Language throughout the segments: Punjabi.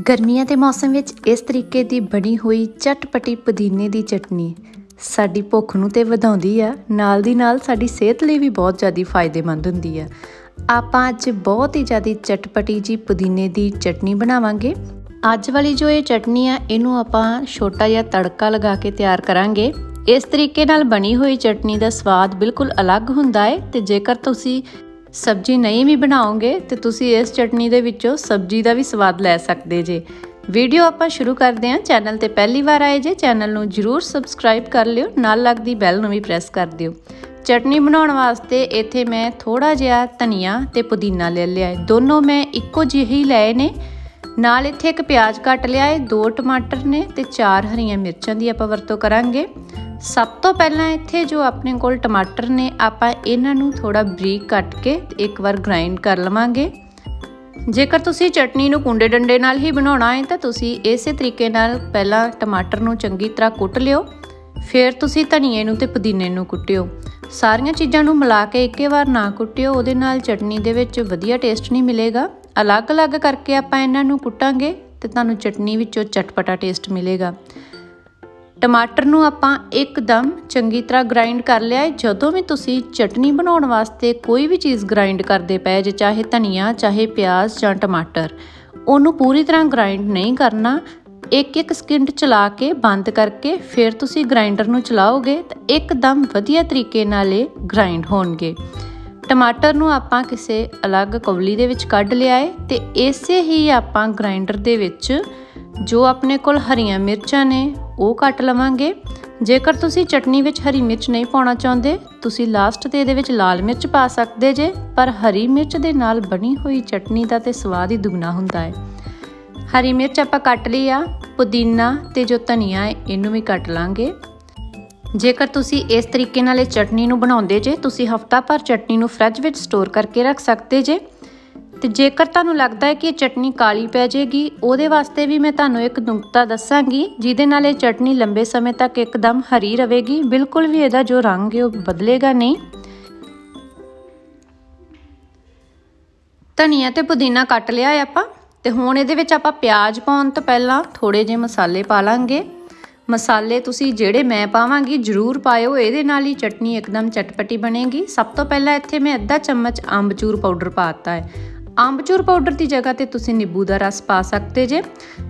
ਗਰਮੀਆਂ ਦੇ ਮੌਸਮ ਵਿੱਚ ਇਸ ਤਰੀਕੇ ਦੀ ਬਣੀ ਹੋਈ ਚਟਪਟੀ ਪੁਦੀਨੇ ਦੀ ਚਟਨੀ ਸਾਡੀ ਭੁੱਖ ਨੂੰ ਤੇ ਵਧਾਉਂਦੀ ਆ। ਨਾਲ ਦੀ ਨਾਲ ਸਾਡੀ ਸਿਹਤ ਲਈ ਵੀ ਬਹੁਤ ਜ਼ਿਆਦਾ ਫਾਇਦੇਮੰਦ ਹੁੰਦੀ ਆ। ਆਪਾਂ ਅੱਜ ਬਹੁਤ ਹੀ ਜ਼ਿਆਦਾ ਚਟਪਟੀ ਜੀ ਪੁਦੀਨੇ ਦੀ ਚਟਨੀ ਬਣਾਵਾਂਗੇ। ਅੱਜ ਵਾਲੀ ਜੋ ਇਹ ਚਟਨੀ ਆ, ਇਹਨੂੰ ਆਪਾਂ ਛੋਟਾ ਜਿਹਾ ਤੜਕਾ ਲਗਾ ਕੇ ਤਿਆਰ ਕਰਾਂਗੇ। ਇਸ ਤਰੀਕੇ ਨਾਲ ਬਣੀ ਹੋਈ ਚਟਨੀ ਦਾ ਸਵਾਦ ਬਿਲਕੁਲ ਅਲੱਗ ਹੁੰਦਾ ਹੈ ਤੇ ਜੇਕਰ ਤੁਸੀਂ ਸਬਜ਼ੀ ਨਹੀਂ ਵੀ ਬਣਾਓਗੇ ਤੇ ਤੁਸੀਂ ਇਸ ਚਟਨੀ ਦੇ ਵਿੱਚੋਂ ਸਬਜ਼ੀ ਦਾ ਵੀ ਸਵਾਦ ਲੈ ਸਕਦੇ ਜੇ। ਵੀਡੀਓ ਆਪਾਂ ਸ਼ੁਰੂ ਕਰਦੇ ਹਾਂ। ਚੈਨਲ ਤੇ ਪਹਿਲੀ ਵਾਰ ਆਏ ਜੇ, ਚੈਨਲ ਨੂੰ ਜਰੂਰ ਸਬਸਕ੍ਰਾਈਬ ਕਰ ਲਿਓ, ਨਾਲ ਲੱਗਦੀ ਬੈਲ ਨੂੰ ਵੀ ਪ੍ਰੈਸ ਕਰ ਦਿਓ। ਚਟਨੀ ਬਣਾਉਣ ਵਾਸਤੇ ਇੱਥੇ ਮੈਂ ਥੋੜਾ ਜਿਹਾ ਧਨੀਆ ਤੇ ਪੁਦੀਨਾ ਲੈ ਲਿਆ ਹੈ। ਦੋਨੋਂ ਮੈਂ ਇੱਕੋ ਜਿਹੇ ਹੀ ਲਏ ਨੇ। ਨਾਲ ਇੱਥੇ ਇੱਕ ਪਿਆਜ਼ ਕੱਟ ਲਿਆ ਹੈ, ਦੋ ਟਮਾਟਰ ਨੇ ਤੇ ਚਾਰ ਹਰੀਆਂ ਮਿਰਚਾਂ ਦੀ ਆਪਾਂ ਵਰਤੋਂ ਕਰਾਂਗੇ। ਸਭ ਤੋਂ ਪਹਿਲਾਂ ਇੱਥੇ ਜੋ ਆਪਣੇ ਕੋਲ ਟਮਾਟਰ ਨੇ, ਆਪਾਂ ਇਹਨਾਂ ਨੂੰ ਥੋੜਾ ਬਰੀਕ ਕੱਟ ਕੇ ਇੱਕ ਵਾਰ ਗ੍ਰਾਈਂਡ ਕਰ ਲਵਾਂਗੇ। ਜੇਕਰ ਤੁਸੀਂ ਚਟਨੀ ਨੂੰ ਕੁੰਡੇ ਡੰਡੇ ਨਾਲ ਹੀ ਬਣਾਉਣਾ ਹੈ, ਤਾਂ ਤੁਸੀਂ ਇਸੇ ਤਰੀਕੇ ਨਾਲ ਪਹਿਲਾਂ ਟਮਾਟਰ ਨੂੰ ਚੰਗੀ ਤਰ੍ਹਾਂ ਕੁੱਟ ਲਿਓ। ਫਿਰ ਤੁਸੀਂ ਧਨੀਏ ਨੂੰ ਤੇ ਪੁਦੀਨੇ ਨੂੰ ਕੁੱਟਿਓ। ਸਾਰੀਆਂ ਚੀਜ਼ਾਂ ਨੂੰ ਮਿਲਾ ਕੇ ਇੱਕੇ ਵਾਰ ਨਾ ਕੁੱਟਿਓ, ਉਹਦੇ ਨਾਲ ਚਟਨੀ ਦੇ ਵਿੱਚ ਵਧੀਆ ਟੇਸਟ ਨਹੀਂ ਮਿਲੇਗਾ। ਅਲੱਗ-ਅਲੱਗ ਕਰਕੇ ਆਪਾਂ ਇਹਨਾਂ ਨੂੰ ਕੁੱਟਾਂਗੇ ਤੇ ਤੁਹਾਨੂੰ ਚਟਨੀ ਵਿੱਚੋਂ ਚਟਪਟਾ ਟੇਸਟ ਮਿਲੇਗਾ। ਟਮਾਟਰ ਨੂੰ ਆਪਾਂ ਇੱਕਦਮ ਚੰਗੀ ਤਰ੍ਹਾਂ ਗ੍ਰਾਈਂਡ ਕਰ ਲਿਆ ਹੈ। ਜਦੋਂ ਵੀ ਤੁਸੀਂ ਚਟਨੀ ਬਣਾਉਣ ਵਾਸਤੇ ਕੋਈ ਵੀ ਚੀਜ਼ ਗ੍ਰਾਈਂਡ ਕਰਦੇ ਪਏ ਜੇ, ਚਾਹੇ ਧਨੀਆ, ਚਾਹੇ ਪਿਆਜ਼ ਜਾਂ ਟਮਾਟਰ, ਉਹਨੂੰ ਪੂਰੀ ਤਰ੍ਹਾਂ ਗ੍ਰਾਈਂਡ ਨਹੀਂ ਕਰਨਾ। ਇੱਕ ਇੱਕ ਸਕਿੰਟ ਚਲਾ ਕੇ ਬੰਦ ਕਰਕੇ ਫਿਰ ਤੁਸੀਂ ਗ੍ਰਾਈਂਡਰ ਨੂੰ ਚਲਾਓਗੇ ਤਾਂ ਇੱਕਦਮ ਵਧੀਆ ਤਰੀਕੇ ਨਾਲ ਇਹ ਗ੍ਰਾਈਂਡ ਹੋਣਗੇ। ਟਮਾਟਰ ਨੂੰ ਆਪਾਂ ਕਿਸੇ ਅਲੱਗ ਕੌਲੀ ਦੇ ਵਿੱਚ ਕੱਢ ਲਿਆ ਹੈ ਤੇ ਇਸੇ ਹੀ ਆਪਾਂ ਗ੍ਰਾਈਂਡਰ ਦੇ ਵਿੱਚ ਜੋ ਆਪਣੇ ਕੋਲ ਹਰੀਆਂ ਮਿਰਚਾਂ ਨੇ, ਉਹ ਕੱਟ ਲਵਾਂਗੇ। ਜੇਕਰ ਤੁਸੀਂ ਚਟਨੀ ਵਿੱਚ ਹਰੀ ਮਿਰਚ ਨਹੀਂ ਪਾਉਣਾ ਚਾਹੁੰਦੇ, ਤੁਸੀਂ ਲਾਸਟ ਤੇ ਇਹਦੇ ਵਿੱਚ ਲਾਲ ਮਿਰਚ ਪਾ ਸਕਦੇ ਜੇ, ਪਰ ਹਰੀ ਮਿਰਚ ਦੇ ਨਾਲ ਬਣੀ ਹੋਈ ਚਟਨੀ ਦਾ ਤੇ ਸਵਾਦ ਹੀ ਦੁੱਗਣਾ ਹੁੰਦਾ ਹੈ। ਹਰੀ ਮਿਰਚ ਆਪਾਂ ਕੱਟ ਲਈ ਆ, ਪੁਦੀਨਾ ਤੇ ਜੋ ਧਨੀਆ ਹੈ, ਇਹਨੂੰ ਵੀ ਕੱਟ ਲਾਂਗੇ। ਜੇਕਰ ਤੁਸੀਂ ਇਸ ਤਰੀਕੇ ਨਾਲ ਇਹ ਚਟਨੀ ਨੂੰ ਬਣਾਉਂਦੇ ਜੇ, ਤੁਸੀਂ ਹਫਤਾ ਭਰ ਚਟਨੀ ਨੂੰ ਫ੍ਰਿਜ ਵਿੱਚ ਸਟੋਰ ਕਰਕੇ ਰੱਖ ਸਕਦੇ ਜੇ। ਤੇ ਜੇਕਰ ਤੁਹਾਨੂੰ ਲੱਗਦਾ ਹੈ ਕਿ ਇਹ ਚਟਨੀ ਕਾਲੀ ਪੈ ਜਾਏਗੀ, ਉਹਦੇ ਵਾਸਤੇ ਵੀ ਮੈਂ ਤੁਹਾਨੂੰ ਇੱਕ ਨੁਕਤਾ ਦੱਸਾਂਗੀ, ਜਿਹਦੇ ਨਾਲ ਇਹ ਚਟਨੀ ਲੰਬੇ ਸਮੇਂ ਤੱਕ ਇੱਕਦਮ ਹਰੀ ਰਹੇਗੀ। ਬਿਲਕੁਲ ਵੀ ਇਹਦਾ ਜੋ ਰੰਗ ਹੈ, ਉਹ ਬਦਲੇਗਾ ਨਹੀਂ। ਧਨੀਆ ਤੇ ਪੁਦੀਨਾ ਕੱਟ ਲਿਆ ਹੈ ਆਪਾਂ, ਤੇ ਹੁਣ ਇਹਦੇ ਵਿੱਚ ਆਪਾਂ ਪਿਆਜ਼ ਪਾਉਣ ਤੋਂ ਪਹਿਲਾਂ ਥੋੜੇ ਜਿਹੇ ਮਸਾਲੇ ਪਾ ਲਾਂਗੇ। ਮਸਾਲੇ ਤੁਸੀਂ ਜਿਹੜੇ ਮੈਂ ਪਾਵਾਂਗੀ, ਜਰੂਰ ਪਾਇਓ। ਇਹਦੇ ਨਾਲ ਹੀ ਚਟਨੀ ਇੱਕਦਮ ਚਟਪਟੀ ਬਣੇਗੀ। ਸਭ ਤੋਂ ਪਹਿਲਾਂ ਇੱਥੇ ਮੈਂ ਅੱਧਾ ਚਮਚ ਅੰਬਚੂਰ ਪਾਊਡਰ ਪਾਤਾ ਹੈ। ਅੰਬਚੂਰ ਪਾਊਡਰ ਦੀ ਜਗ੍ਹਾ ਤੇ ਤੁਸੀਂ ਨਿੰਬੂ ਦਾ ਰਸ ਪਾ ਸਕਦੇ ਜੇ।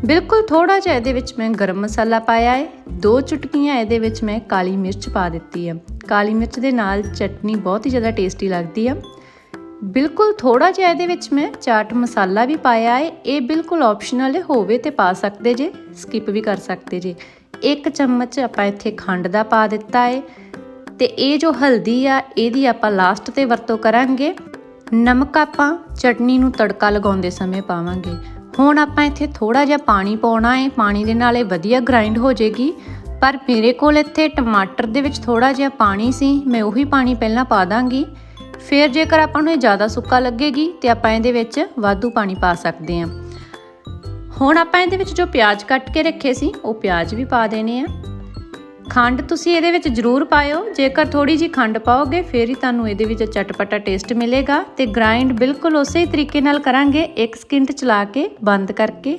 ਬਿਲਕੁਲ ਥੋੜਾ ਜਿਹਾ ਇਹਦੇ ਵਿੱਚ ਮੈਂ ਗਰਮ ਮਸਾਲਾ ਪਾਇਆ ਹੈ। ਦੋ ਚੁਟਕੀਆਂ ਇਹਦੇ ਵਿੱਚ ਮੈਂ ਕਾਲੀ ਮਿਰਚ ਪਾ ਦਿੱਤੀ ਹੈ। ਕਾਲੀ ਮਿਰਚ ਦੇ ਨਾਲ ਚਟਨੀ ਬਹੁਤ ਹੀ ਜ਼ਿਆਦਾ ਟੇਸਟੀ ਲੱਗਦੀ ਹੈ ਬਿਲਕੁਲ ਥੋੜਾ ਜਿਹਾ ਇਹਦੇ ਵਿੱਚ ਮੈਂ ਚਾਟ ਮਸਾਲਾ ਵੀ ਪਾਇਆ ਹੈ। ਇਹ ਬਿਲਕੁਲ ਆਪਸ਼ਨਲ ਹੈ ਹੋਵੇ ਤੇ ਪਾ ਸਕਦੇ ਜੇ ਸਕਿਪ ਵੀ ਕਰ ਸਕਦੇ ਜੇ। ਇੱਕ ਚਮਚ ਆਪਾਂ ਇੱਥੇ ਖੰਡ ਦਾ ਪਾ ਦਿੱਤਾ ਹੈ। ਤੇ ਇਹ ਜੋ ਹਲਦੀ ਆ, ਇਹਦੀ ਆਪਾਂ ਲਾਸਟ ਤੇ ਵਰਤੋਂ ਕਰਾਂਗੇ। ਨਮਕ ਆਪਾਂ ਚਟਨੀ ਨੂੰ ਤੜਕਾ ਲਗਾਉਂਦੇ ਸਮੇਂ ਪਾਵਾਂਗੇ। ਹੁਣ ਆਪਾਂ ਇੱਥੇ ਥੋੜਾ ਜਿਹਾ ਪਾਣੀ ਪਾਉਣਾ ਹੈ। ਪਾਣੀ ਦੇ ਨਾਲ ਇਹ ਵਧੀਆ ਗ੍ਰਾਈਂਡ ਹੋ ਜਾਏਗੀ। ਪਰ ਮੇਰੇ ਕੋਲ ਇੱਥੇ ਟਮਾਟਰ ਦੇ ਵਿੱਚ ਥੋੜਾ ਜਿਹਾ ਪਾਣੀ ਸੀ। ਮੈਂ ਉਹੀ ਪਾਣੀ ਪਹਿਲਾਂ ਪਾ ਦਾਂਗੀ। ਫਿਰ ਜੇਕਰ ਆਪਾਂ ਨੂੰ ਇਹ ਜ਼ਿਆਦਾ ਸੁੱਕਾ ਲੱਗੇਗੀ ਤੇ ਆਪਾਂ ਇਹਦੇ ਵਿੱਚ ਵਾਧੂ ਪਾਣੀ ਪਾ ਸਕਦੇ ਹਾਂ। ਹੁਣ ਆਪਾਂ ਇਹਦੇ ਵਿੱਚ ਜੋ ਪਿਆਜ਼ ਕੱਟ ਕੇ ਰੱਖੇ ਸੀ, ਉਹ ਪਿਆਜ਼ ਵੀ ਪਾ ਦੇਣੇ ਆ। ਖੰਡ ਤੁਸੀਂ ਇਹਦੇ ਵਿੱਚ ਜ਼ਰੂਰ ਪਾਇਓ। ਜੇਕਰ ਥੋੜੀ ਜੀ ਖੰਡ ਪਾਓਗੇ, ਫਿਰ ਹੀ ਤੁਹਾਨੂੰ ਇਹਦੇ ਵਿੱਚ ਚਟਪਟਾ ਟੇਸਟ ਮਿਲੇਗਾ ਤੇ ਗ੍ਰਾਈਂਡ ਬਿਲਕੁਲ ਉਸੇ ਤਰੀਕੇ ਨਾਲ ਕਰਾਂਗੇ। ਇੱਕ ਸਕਿੰਟ ਚਲਾ ਕੇ ਬੰਦ ਕਰਕੇ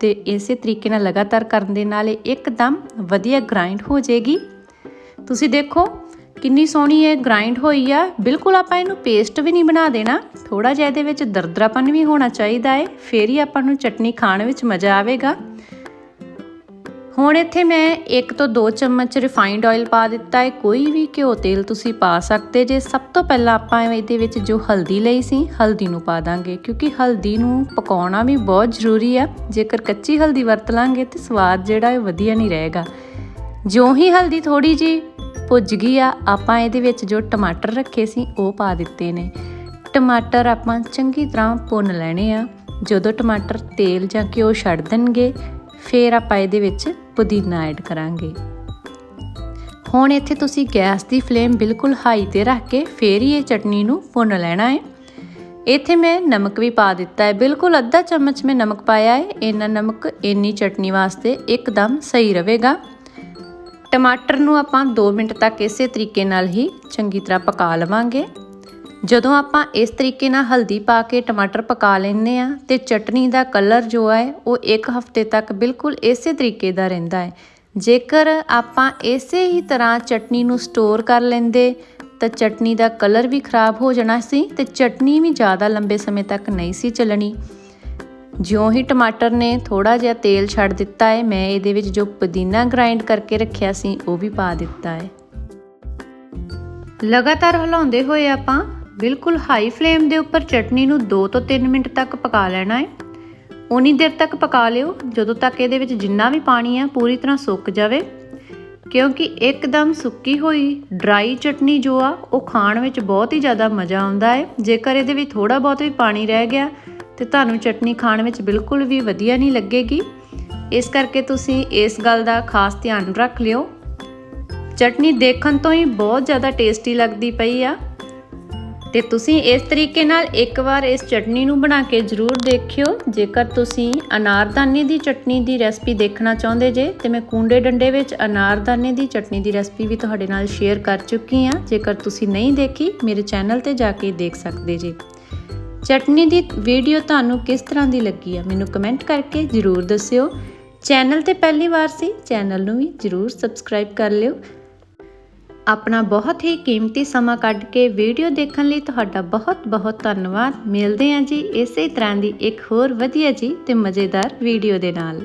ਤੇ ਇਸੇ ਤਰੀਕੇ ਨਾਲ ਲਗਾਤਾਰ ਕਰਨ ਦੇ ਨਾਲ ਇਹ ਇੱਕਦਮ ਵਧੀਆ ਗ੍ਰਾਈਂਡ ਹੋ ਜਾਏਗੀ। ਤੁਸੀਂ ਦੇਖੋ ਕਿੰਨੀ ਸੋਹਣੀ ਇਹ ਗ੍ਰਾਈਂਡ ਹੋਈ ਆ। ਬਿਲਕੁਲ ਆਪਾਂ ਇਹਨੂੰ ਪੇਸਟ ਵੀ ਨਹੀਂ ਬਣਾ ਦੇਣਾ। ਥੋੜਾ ਜਿਹਾ ਇਹਦੇ ਵਿੱਚ ਦਰਦਰਾਪਨ ਵੀ ਹੋਣਾ ਚਾਹੀਦਾ ਹੈ ਫੇਰ ਹੀ ਆਪਾਂ ਨੂੰ ਚਟਨੀ ਖਾਣ ਵਿੱਚ ਮਜ਼ਾ ਆਵੇਗਾ। ਹੁਣ ਇੱਥੇ ਮੈਂ 1 ਤੋਂ 2 ਚਮਚ ਰਿਫਾਈਨਡ ਆਇਲ ਪਾ ਦਿੱਤਾ ਹੈ। ਕੋਈ ਵੀ ਘਿਓ ਤੇਲ ਤੁਸੀਂ ਪਾ ਸਕਦੇ ਜੇ। ਸਭ ਤੋਂ ਪਹਿਲਾਂ ਆਪਾਂ ਇਹਦੇ ਵਿੱਚ ਜੋ ਹਲਦੀ ਲਈ ਸੀ, ਹਲਦੀ ਨੂੰ ਪਾ ਦਾਂਗੇ। ਕਿਉਂਕਿ ਹਲਦੀ ਨੂੰ ਪਕਾਉਣਾ ਵੀ ਬਹੁਤ ਜ਼ਰੂਰੀ ਹੈ। ਜੇਕਰ ਕੱਚੀ ਹਲਦੀ ਵਰਤ ਲਾਂਗੇ ਤੇ ਸਵਾਦ ਜਿਹੜਾ ਹੈ ਵਧੀਆ ਨਹੀਂ ਰਹੇਗਾ। ਜਿਉਂ ਹੀ ਹਲਦੀ ਥੋੜੀ ਜੀ ਪੁੱਜ ਗਈ ਆ, ਆਪਾਂ ਇਹਦੇ ਵਿੱਚ ਜੋ ਟਮਾਟਰ ਰੱਖੇ ਸੀ, ਉਹ ਪਾ ਦਿੱਤੇ ਨੇ। ਟਮਾਟਰ ਆਪਾਂ ਚੰਗੀ ਤਰ੍ਹਾਂ ਭੁੰਨ ਲੈਣੇ ਆ। ਜਦੋਂ ਟਮਾਟਰ ਤੇਲ ਜਾਂ ਘਿਓ ਛੱਡ ਦੇਣਗੇ, ਫਿਰ ਆਪਾਂ ਇਹਦੇ ਵਿੱਚ ਪੁਦੀਨਾ ਐਡ ਕਰਾਂਗੇ। ਹੁਣ ਇੱਥੇ ਤੁਸੀਂ ਗੈਸ ਦੀ ਫਲੇਮ ਬਿਲਕੁਲ ਹਾਈ ਤੇ ਰੱਖ ਕੇ ਫੇਰ ਹੀ ਇਹ ਚਟਨੀ ਨੂੰ ਭੁੰਨ ਲੈਣਾ ਹੈ ਇੱਥੇ ਮੈਂ ਨਮਕ ਵੀ ਪਾ ਦਿੱਤਾ ਹੈ ਬਿਲਕੁਲ ਅੱਧਾ ਚਮਚ ਮੈਂ ਨਮਕ ਪਾਇਆ ਹੈ ਇੰਨਾ ਨਮਕ, ਇੰਨੀ ਚਟਨੀ ਵਾਸਤੇ ਇੱਕਦਮ ਸਹੀ ਰਹੇਗਾ ਟਮਾਟਰ ਨੂੰ ਆਪਾਂ 2 ਮਿੰਟ ਤੱਕ ਇਸੇ ਤਰੀਕੇ ਨਾਲ ਹੀ ਚੰਗੀ ਤਰ੍ਹਾਂ ਪਕਾ ਲਵਾਂਗੇ। ਜਦੋਂ ਆਪਾਂ ਇਸ ਤਰੀਕੇ ਨਾਲ ਹਲਦੀ ਪਾ ਕੇ ਟਮਾਟਰ ਪਕਾ ਲੈਂਦੇ ਆ ਤੇ ਚਟਨੀ ਦਾ ਕਲਰ ਜੋ ਹੈ ਉਹ ਇੱਕ ਹਫ਼ਤੇ ਤੱਕ ਬਿਲਕੁਲ ਇਸੇ ਤਰੀਕੇ ਦਾ ਰਹਿੰਦਾ ਹੈ। ਜੇਕਰ ਆਪਾਂ ਇਸੇ ਹੀ ਤਰ੍ਹਾਂ ਚਟਨੀ ਨੂੰ ਸਟੋਰ ਕਰ ਲੈਂਦੇ, ਤਾਂ ਚਟਨੀ ਦਾ ਕਲਰ ਵੀ ਖਰਾਬ ਹੋ ਜਾਣਾ ਸੀ ਤੇ ਚਟਨੀ ਵੀ ਜ਼ਿਆਦਾ ਲੰਬੇ ਸਮੇਂ ਤੱਕ ਨਹੀਂ ਸੀ ਚੱਲਣੀ। ਜਿਉਂ ਹੀ ਟਮਾਟਰ ਨੇ ਥੋੜਾ ਜਿਹਾ ਤੇਲ ਛੱਡ ਦਿੱਤਾ ਹੈ, ਮੈਂ ਇਹਦੇ ਵਿੱਚ ਜੋ ਪੁਦੀਨਾ ਗ੍ਰਾਈਂਡ ਕਰਕੇ ਰੱਖਿਆ ਸੀ, ਉਹ ਵੀ ਪਾ ਦਿੱਤਾ ਹੈ। ਲਗਾਤਾਰ ਹਿਲਾਉਂਦੇ ਹੋਏ ਆਪਾਂ ਬਿਲਕੁਲ ਹਾਈ ਫਲੇਮ ਦੇ ਉੱਪਰ ਚਟਨੀ ਨੂੰ 2 ਤੋਂ 3 ਮਿੰਟ ਤੱਕ ਪਕਾ ਲੈਣਾ ਹੈ। ਉਨੀ ਦੇਰ ਤੱਕ ਪਕਾ ਲਿਓ, ਜਦੋਂ ਤੱਕ ਇਹਦੇ ਵਿੱਚ ਜਿੰਨਾ ਵੀ ਪਾਣੀ ਆ, ਪੂਰੀ ਤਰ੍ਹਾਂ ਸੁੱਕ ਜਾਵੇ। ਕਿਉਂਕਿ ਇੱਕਦਮ ਸੁੱਕੀ ਹੋਈ ਡਰਾਈ ਚਟਨੀ ਜੋ ਆ, ਉਹ ਖਾਣ ਵਿੱਚ ਬਹੁਤ ਹੀ ਜ਼ਿਆਦਾ ਮਜ਼ਾ ਆਉਂਦਾ ਹੈ। ਜੇਕਰ ਇਹਦੇ ਵਿੱਚ ਥੋੜਾ ਬਹੁਤ ਵੀ ਪਾਣੀ ਰਹਿ ਗਿਆ, ਤੇ ਤੁਹਾਨੂੰ ਚਟਨੀ ਖਾਣ ਵਿੱਚ ਬਿਲਕੁਲ ਵੀ ਵਧੀਆ ਨਹੀਂ ਲੱਗੇਗੀ। ਇਸ ਕਰਕੇ ਤੁਸੀਂ ਇਸ ਗੱਲ ਦਾ ਖਾਸ ਧਿਆਨ ਰੱਖ ਲਿਓ। ਚਟਨੀ ਦੇਖਣ ਤੋਂ ਹੀ ਬਹੁਤ ਜ਼ਿਆਦਾ ਟੇਸਟੀ ਲੱਗਦੀ ਪਈ ਆ। ਤੇ ਤੁਸੀਂ ਇਸ ਤਰੀਕੇ ਨਾਲ ਇੱਕ ਵਾਰ ਇਸ ਚਟਨੀ ਨੂੰ ਬਣਾ ਕੇ ਜ਼ਰੂਰ ਦੇਖਿਓ। ਜੇਕਰ ਤੁਸੀਂ ਅਨਾਰਦਾਨੇ ਦੀ ਚਟਨੀ ਦੀ ਰੈਸਪੀ ਦੇਖਣਾ ਚਾਹੁੰਦੇ ਜੇ, ਤੇ ਮੈਂ ਕੁੰਡੇ ਡੰਡੇ ਵਿੱਚ ਅਨਾਰਦਾਨੇ ਦੀ ਚਟਨੀ ਦੀ ਰੈਸਪੀ ਵੀ ਤੁਹਾਡੇ ਨਾਲ ਸ਼ੇਅਰ ਕਰ ਚੁੱਕੀ ਹਾਂ। ਜੇਕਰ ਤੁਸੀਂ ਨਹੀਂ ਦੇਖੀ, ਮੇਰੇ ਚੈਨਲ ਤੇ ਜਾ ਕੇ ਦੇਖ ਸਕਦੇ ਜੇ। ਚਟਨੀ ਦੀ ਵੀਡੀਓ ਤੁਹਾਨੂੰ ਕਿਸ ਤਰ੍ਹਾਂ ਦੀ ਲੱਗੀ ਆ, ਮੈਨੂੰ ਕਮੈਂਟ ਕਰਕੇ ਜ਼ਰੂਰ ਦੱਸਿਓ। ਚੈਨਲ ਤੇ ਪਹਿਲੀ ਵਾਰ ਸੀ, ਚੈਨਲ ਨੂੰ ਵੀ ਜ਼ਰੂਰ ਸਬਸਕ੍ਰਾਈਬ ਕਰ ਲਿਓ। ਆਪਣਾ ਬਹੁਤ ਹੀ ਕੀਮਤੀ ਸਮਾਂ ਕੱਢ ਕੇ ਵੀਡੀਓ ਦੇਖਣ ਲਈ ਤੁਹਾਡਾ ਬਹੁਤ ਬਹੁਤ ਧੰਨਵਾਦ। ਮਿਲਦੇ ਹਾਂ ਜੀ ਇਸੇ ਤਰ੍ਹਾਂ ਦੀ ਇੱਕ ਹੋਰ ਵਧੀਆ ਜੀ ਤੇ ਮਜ਼ੇਦਾਰ ਵੀਡੀਓ ਦੇ ਨਾਲ।